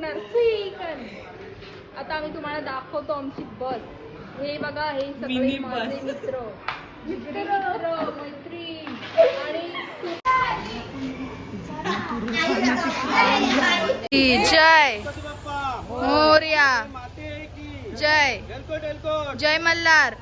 निघणार सुईकण आता आम्ही तुम्हाला दाखवतो आमची बस. हे बघा हे सगळे माझे. मित्र. मित्र मैत्रीण आणि जय मोर्या. जय. जय मल्हार.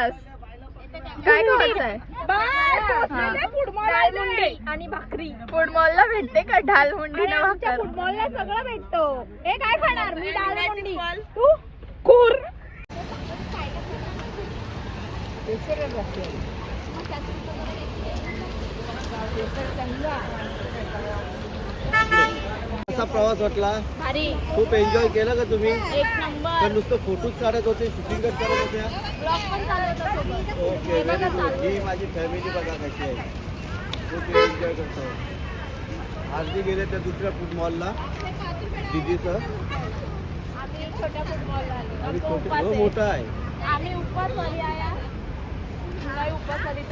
काय खाणारस काय खायचंय डाळमुंडी आणि भाकरी. फुटबॉलला भेटते का? ढाल मुंडी ना भाकर? फुटबॉलला सगळं भेटतो. हे काय खाणार? मी डाळमुंडी तू? खूर कसा प्रवास वाटला. भारी. खूप एन्जॉय केलं का तुम्ही? एक तर नंबर नुसतं फोटोज काढत होते शूटिंग करत होत्या. ब्लॉग पण चालवतो सोबत. ओके ही माझी फॅमिली बघा कशी आहे. खूप एन्जॉय करतो. आरती गेले त्या दुसऱ्या फूड मॉलला दिदीचं आम्ही छोट्या फुटबॉलला आलो. आणि तो छोटे उपवास हो आहे. मोठा आहे. आम्ही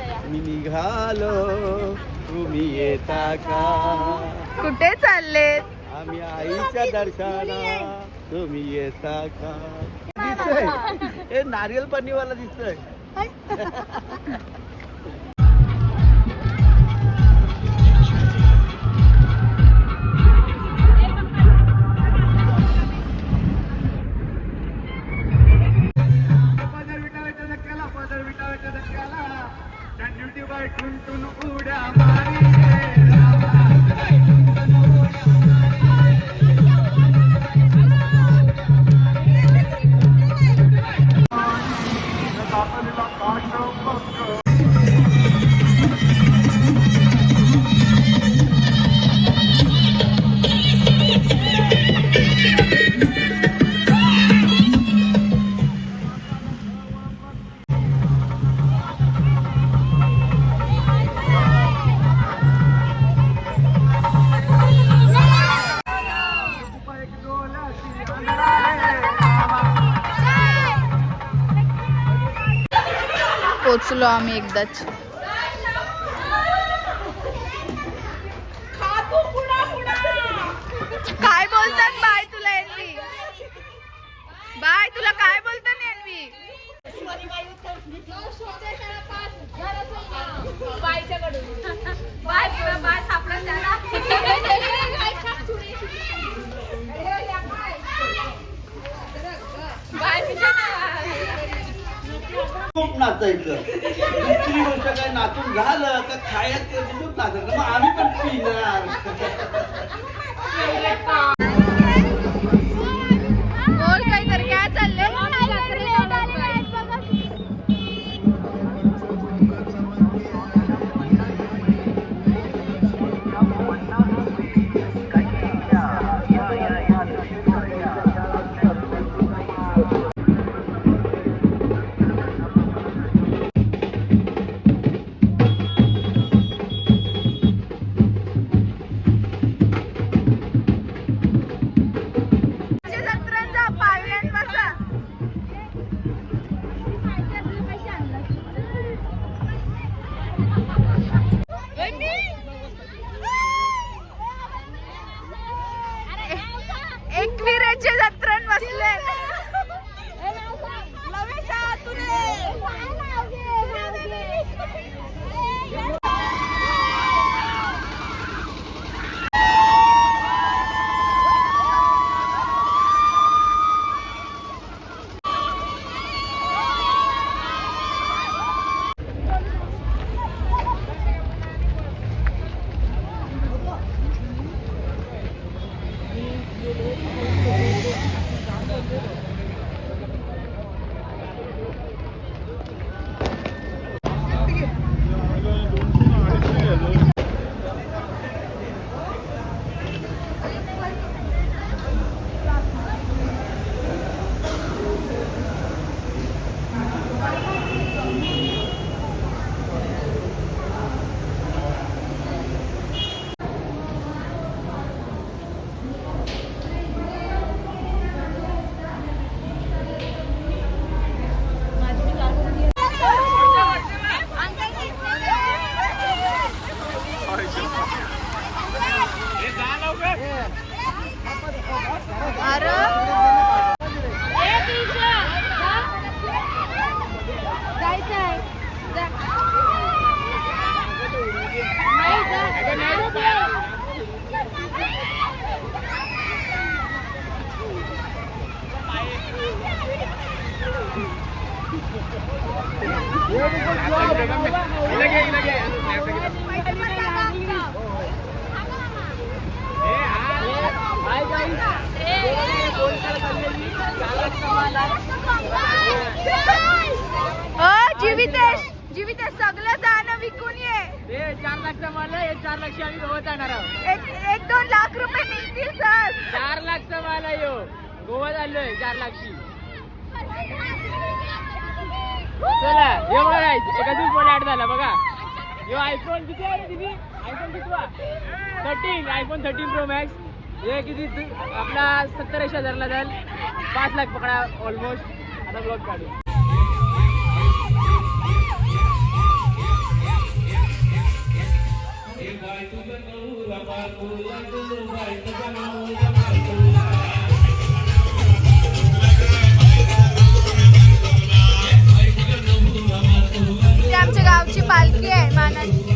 आहे. मी निघालो. तुम्ही येता का? कुठे चाललेत? आम्ही आईच्या दर्शना तुम्ही येता का? दिसतोय. हे नारियल पनीवाला दिसतोय. आम्ही एकदाच खूप नाचायचं? दुसरी गोष्ट काय नाचून झालं का खायचं खूप नाचायचं. मग आम्ही पण पिणार. बोल काय एकविरेच्या जत्रान बसले. जीवितेश जीवितेश सगळं जाणं विकून ये. हे चार लाखचा माल आहे हे चार लाखची आम्ही गोवा जाणार आहोत. एक एक दोन लाख रुपये निघतील सर. चार लाखचा माल आहे यो गोवा चाललोय चार लाखची चला हे बघा एका दिवस पण ऍड झाला बघा. यो आयफोन किती आहे दिदी? आयफोन किती thirteen iPhone thirteen pro max हे किती तू- आपला सत्तर ऐंशी हजारला जाईल. पाच लाख पकडा ऑलमोस्ट आता ब्लॉग काढू. ती पालखी आहे मानाची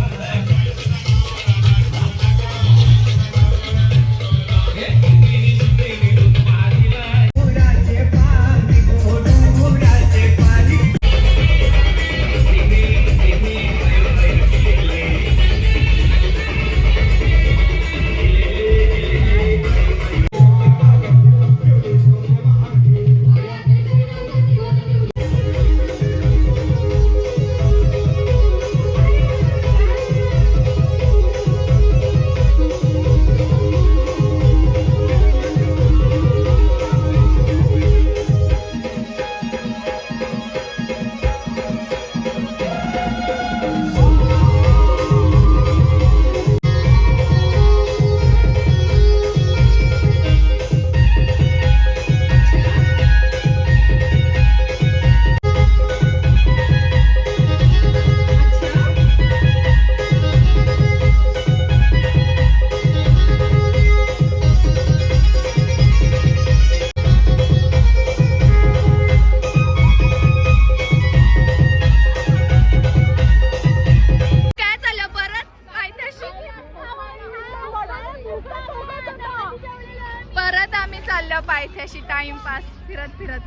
फिरत फिरत.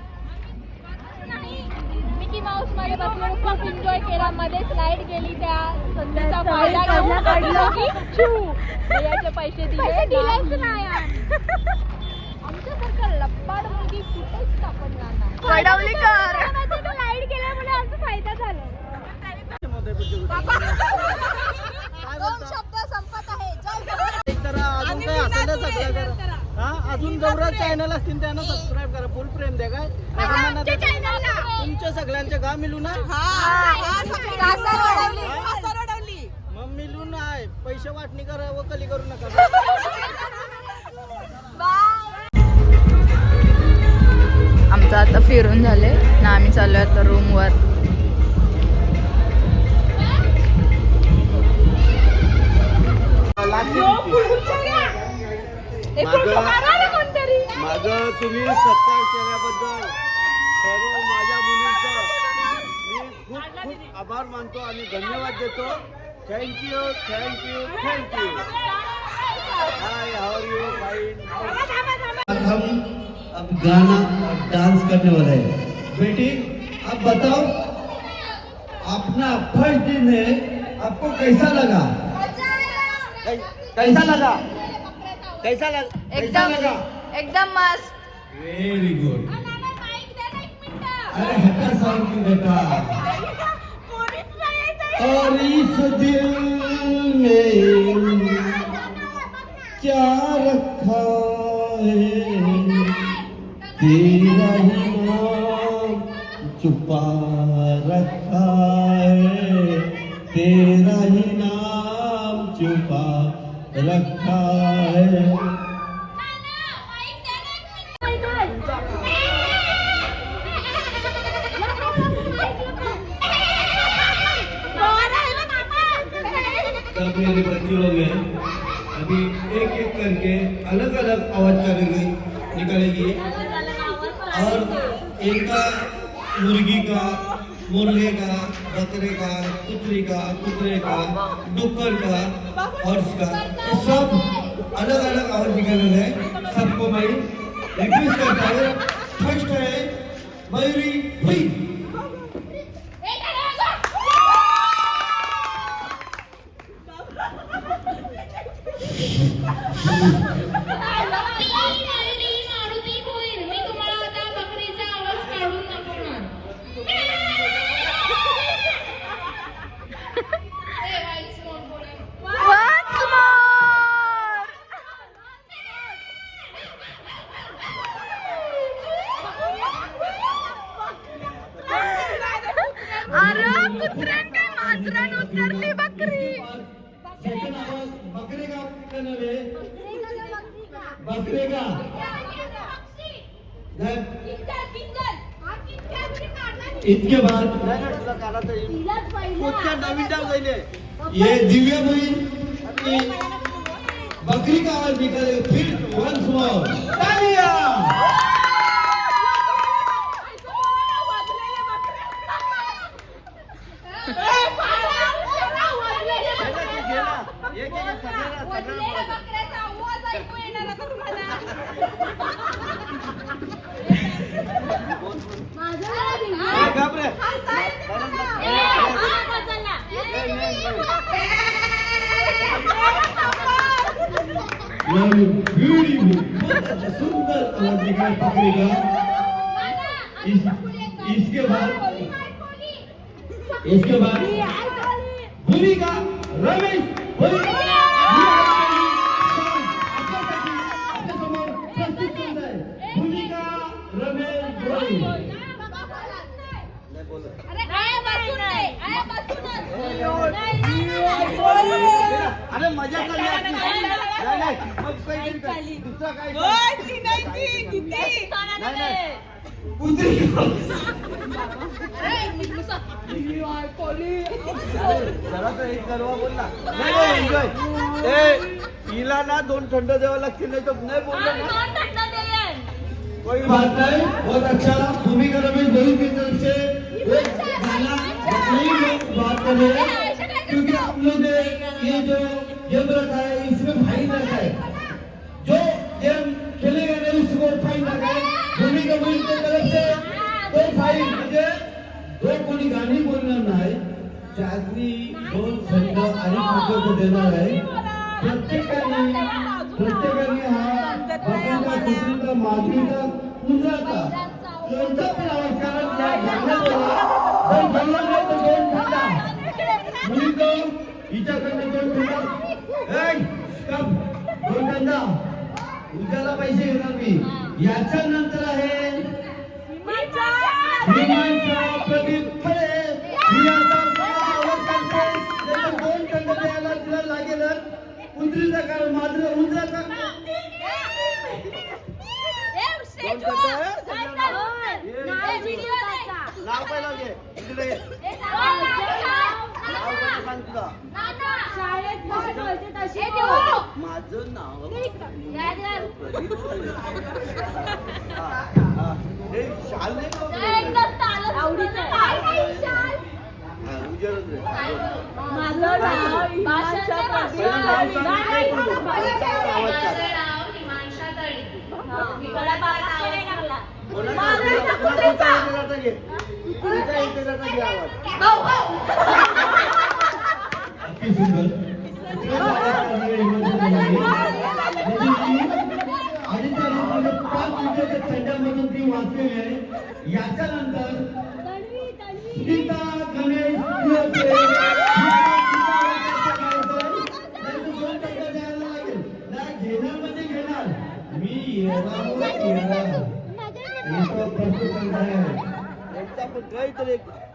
मिकी माऊसमध्ये बसलो खूप एन्जॉय केला. मध्येच लाइट गेली त्या संधीचा फायदा घेऊन. काढलो की छू. याचे पैसे दिले. दिलेच नाही. आमच्यासारखं लप्पाड मुलगी कुठेच सापडणार नाही. वडवलीकर लाइट गेल्यामुळे आमचा फायदा झाला. दोन शब्द तर सबस्क्राईब करा. हा अजून गौरव चॅनल असतील त्यांना सबस्क्राईब करा. फुल प्रेम द्या काय. तुमच्या सगळ्यांचे गाव मिळू ना मग मिळून आहे. पैसे वाटणी करा व कली करू नका. आमचं आता फिरून झाले. ना आम्ही चाललोय आता रूमवर माझं माझं तुम्ही सत्कार केल्याबद्दल सर्व माझ्या मुलींचं मी खूप खूप आभार मानतो आणि धन्यवाद देतो. Thank you thank you thank you hi how are you fine अब हम अब गाना और डांस करने वाले हैं। बेटी अब बताओ अपना फ़र्स्ट दिन है आपको कैसा लगा? कैसा लगा? कैसा लग कैसा एकदम लगा? एकदम मस्त वेरी गुड अरे हटा साउंड की बेटा और इस दिल में क्या रखा है? तेरा ही नाम छुपा रखा है। तेरा ही नाम छुपा रखा है। अपने मेरे बच्चे लोग हैं अभी एक एक करके अलग अलग आवाज करेंगे निकलेगी और इनका मुर्गी का मुर्गे का बकरे का कुतरी का कुतरे का डुक्कर का और इसका ये सब अलग अलग आवाज निकालना हैं सबको मैं रिक्वेस्ट करता. हूँ फर्स्ट है मयूरी हुई मी तुम्हाला आता बकरीचा आवाज काढून दाखवणार Once more. अरे कुत्र्यान काय मांजरान उतरली बकरी। सेकंड आवाज बकरे का करना है बकरे का Then इसके बाद नाही ना तुला काढायचं येईल. पुढच्या नवीन डाव जाईल ये दिव्या बहन की बकरी का आवाज निकाले फिर वंस मोर तालियां। ब्यूटीफुल बहुत अच्छा सुंदर आवाज निकाले बकरी का? इस, इसके बाद इसके बाद भूमिका रमेश भूमिका! रमेश. अरे मजा कर. हिला ना दोन थंड द्यावं लागतील नाही तर नाही बोललं ना. कोई बात नहीं. बहुत अच्छा. भूमिका रमेश भोई की तरफ से एक गाना बेहतरीन लोग बात कर क्योंकि हम लोग ये जो है इसमें भाई है। त्याचं म्हणजे कोणी गाणी बोलणार नाही त्यातली दोन शब्द आणि महत्त्व देणार आहे. प्रत्येकाने प्रत्येकाने हा बापूंचा कोणता पण आवाज त्या दोन ठेवला मुली तो हिच्याकडनं दोन ठेवला उद्याला पैसे घेणार मी. याच्या नंतर आहे प्रदीप फळे ही दोन खंड द्यायला तिला लागेलच कुत्रीचा काळ माझं उंदराचा? नाव पहिला घे माझं नाव शाल नाही का? एकदम तालच आवडीचं आहे. सुंदर आणि त्यानंतर पाच मिनिटाच्या खंडामधून ती वाचलेली आहे याच्यानंतर तन्वी, गणेश मी पण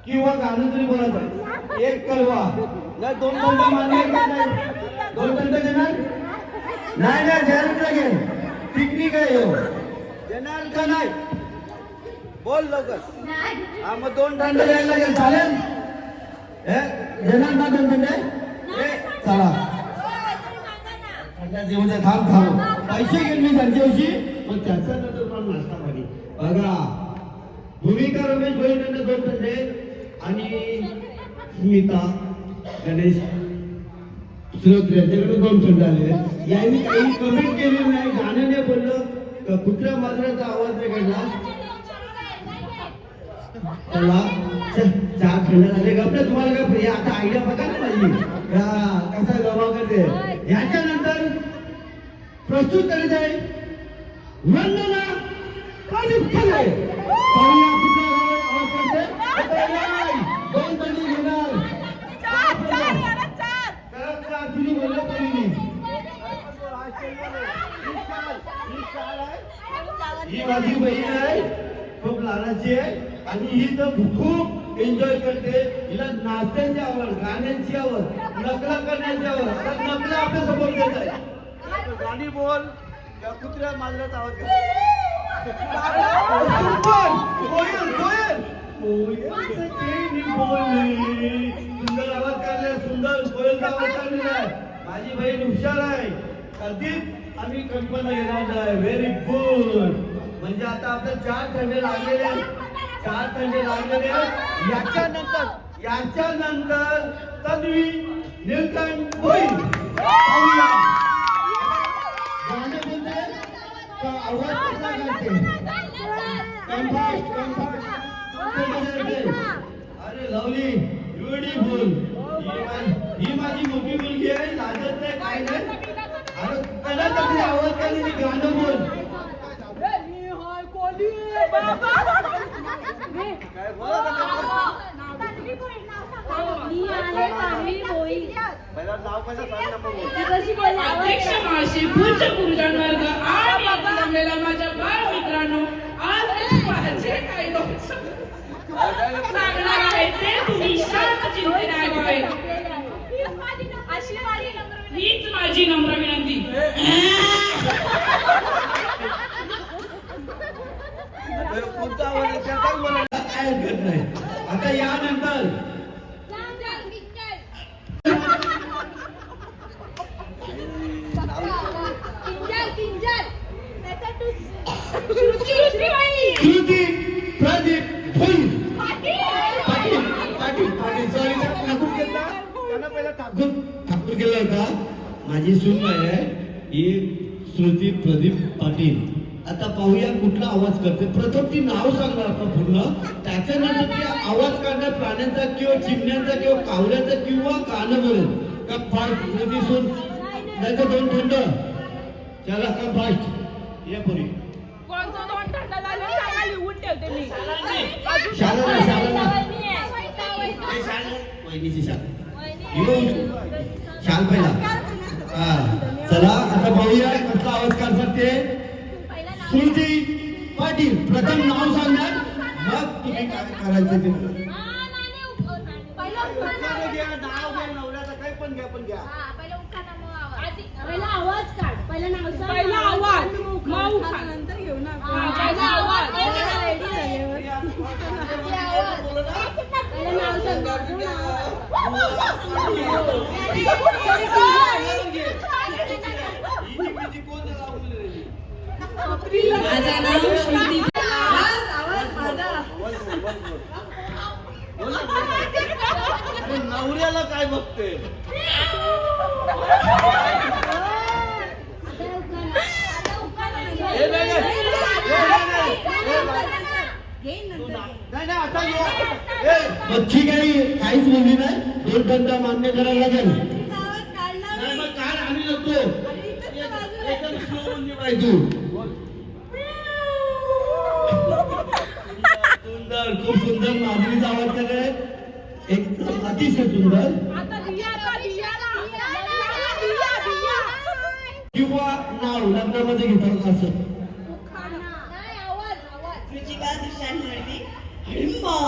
किंवा गाणं तरी बोलायचं एक कळवा नाही दोन दंड मान्य आहे की नाही. दोन दंड देणार? नाही नाही द्यायलाच लागेल पिकनिक आहे ह्यो. देणार का नाही? बोल लवकर. हा मग दोन दंड द्यायला लागेल चालेल? हे देणार ना दोन दंड? हे चला. दे थांब थांब. पैसे घेईन मी त्यांच्याशी पण त्याच्या नंतर मला नाश्ता पाणी. बघा भूमिका रमेश भोईरांना दोन दंडे आणि स्मिता. गणेश सुरत यांच्याकडे दोन खंड आलेले यांनी काही कमेंट केली नाही गाणं नाही बोललं का कुठल्या आवाज नाही काढला? चला चार खंड झाले गप्प तुम्हाला काय प्रिय आता आयडिया बघा ना माझी. कसा गमा करते. याच्यानंतर प्रस्तुत करीत आहे वंदना प्रदीप खरे पाहूया कुठला आवाज करते आता नाही, दोन दंडी घेणार करत जा, तुम्ही बोललं पहिली ही माझी बहीण आहे लहानाची आहे. आणि ही तर खूप एन्जॉय करते. हिला नाचायची आवड गाण्याची आवड नकला करण्याची आवड. नकला आपल्यासमोर देत आहे. गाणी बोल त्या कुत्र्या मांजराचा आवाज! कोयल, कोयल! सुंदर आवाज काढलाय सुंदर कोयलचा आवाज काढलेला आहे. माझी बहीण हुशार आहे. कधीच आम्ही कल्पना घेणार नाही. व्हेरी गुड म्हणजे आता आपल्या चार थंडे लागलेले आहेत. चार थंडे लागलेले आहेत. याच्यानंतर याच्यानंतर तन्वी निलकंठ होईल. अरे लवली ब्युटिफुल ही माझी- माझी मोठी मुलगी आहे. लाजत नाही काय नाही. अरे कदा आवाज काढली गाणं बोल काय बोला का मी आहे तन्वी भोई. पहिला नाव पहिला सांग नंबर बोल ती कशी बोलली? आवाज अध्यक्ष मावशी पूज्य गुरुजन वर्ग आणि जमलेला माझ्या बाळ मित्रांनो आज माझे काही दोस्त सांगणार आहे ते तुम्ही शांत चिंतेने ऐकावे अशी माझी नम्र हीच माझी नम्र विनंती तर कोणता आवाज आहे त्या सांग मला काय हरकत नाही आता यानंतर किंजल प्रदीप फुल पाटील पाटील पाटील सॉरी ठाकूर केला त्यांना पहिला ठाकूर. ठाकूर केला होता. माझी सून आहे? ही श्रुती प्रदीप पाटील. आता पाहूया कुठला आवाज करते. प्रथम ती नाव सांगणार आपण पूर्ण. त्याच्यानंतर ती आवाज काढणार प्राण्यांचा किंवा चिमण्यांचा किंवा कावल्याचा किंवा गाणं बोलेल का फास्ट सोड नाही तर दोन थंड. चला का फास्ट या पुरी शाल पहिला. हा. चला आता पाहूया कसला आवाज काढतात ते. सुरती पाटील प्रथम नाव सांगणार मग तुम्ही काय करायचं ते. हा. पहिला हा, आवाज. पहिला आवाज काढ पहिला नाव सांग. पहिला आवाज मग उखाणा. हा, पहिला आवाज पहिला आवाज. पहिला नाव सांग. नाव. माझं नाव श्रुती अरे नवऱ्याला काय बघते आता उखाणा. हे नाही, नाही. हे नाही, नाही. हे नाही. घेईन नंतर. नाही नाही आता ये. ए, मग ठीक आहे काहीच बोलली नाही दोन घंटा मान्य करायला लागेल आवाज काढला नाही मग काय आम्ही जातो एकदम slow बोलली पाहिजे तू सुंदर खूप सुंदर माधुरीचा आवाज केलाय एकदम अतिशय सुंदर आता दिया आता दियाला दिया दिया किंवा नाव लग्नामध्ये घेतात असं नाही आवाज आवाज अरे तुम्ही काय पण बोला ना, कसला आवाज तो?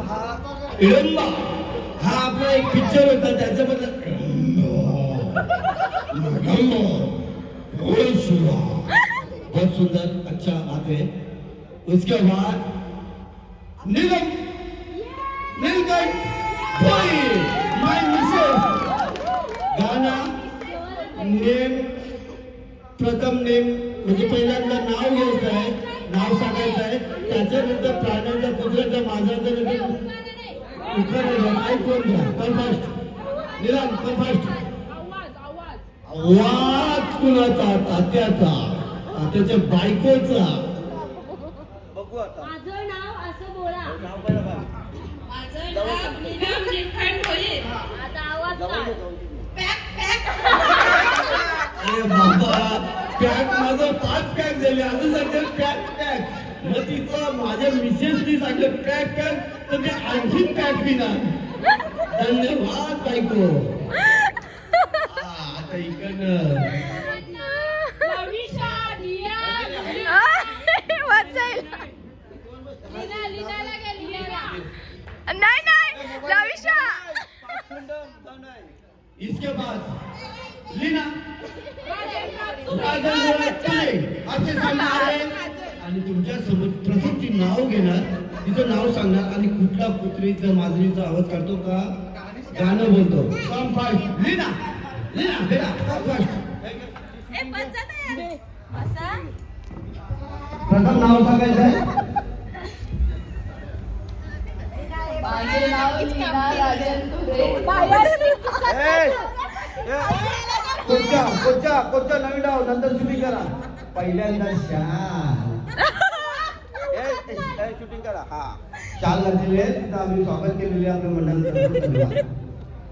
हा हा आपला एक पिक्चर होता त्याच्याबद्दल बहुत सुंदर अच्छा बात है उसके बाद नीलम प्रथम नेम म्हणजे पहिल्यांदा नाव घ्यायचं आहे नाव सांगायचं आहे. त्याच्यानंतर प्राण्यांचा कुत्र्याचा माझाचा नंतर ऐकून घ्या कल फास्ट निराम कल फास्ट आवाज आवाज आवाज कुणाचा? तात्याचा. तात्याच्या बायकोचा. बघू आता माझं नाव असं बोला. माझं नाव नीलम होईल आता आवाज. अरे बाबा. पॅक माझं पाच पॅक झाले. असं सांगते पॅक पॅक. मग तिचं माझ्या मिसेसनी सांगितलं पॅक पॅक. तर मी आणखी पॅक पिणार. धन्यवाद बायको. आता इकडनं. लविशा दिया लीना लीनाला घे लीनाला नाही नाही. इसके बाद. लीना. राजन गोळापुरे आपके सामने आ रहे हैं. आणि तुमच्यासमोर प्रथम ती नाव घेणार. तिचं नाव सांगणार आणि कुठला कुत्रीचा माजरीचा आवाज काढतो का? गाणं बोलतो. Come fast Leena. लीना बेटा फास्ट प्रथम नाव सांगायचं आहे. माझे नाव लीना राजन तुरे कोणत्या कोणत्या कोणत्या नवीन डाव नंतर शूटिंग करा. पहिल्यांदा शाल. शूटिंग करा. हा. शाल लागलेली आहे तिथं आम्ही स्वागत केलेले आपल्या मंडळाचं.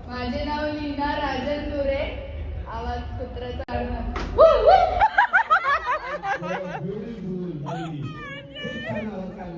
माझे नाव लीना राजन डोरे आवाज कुत्र्याचा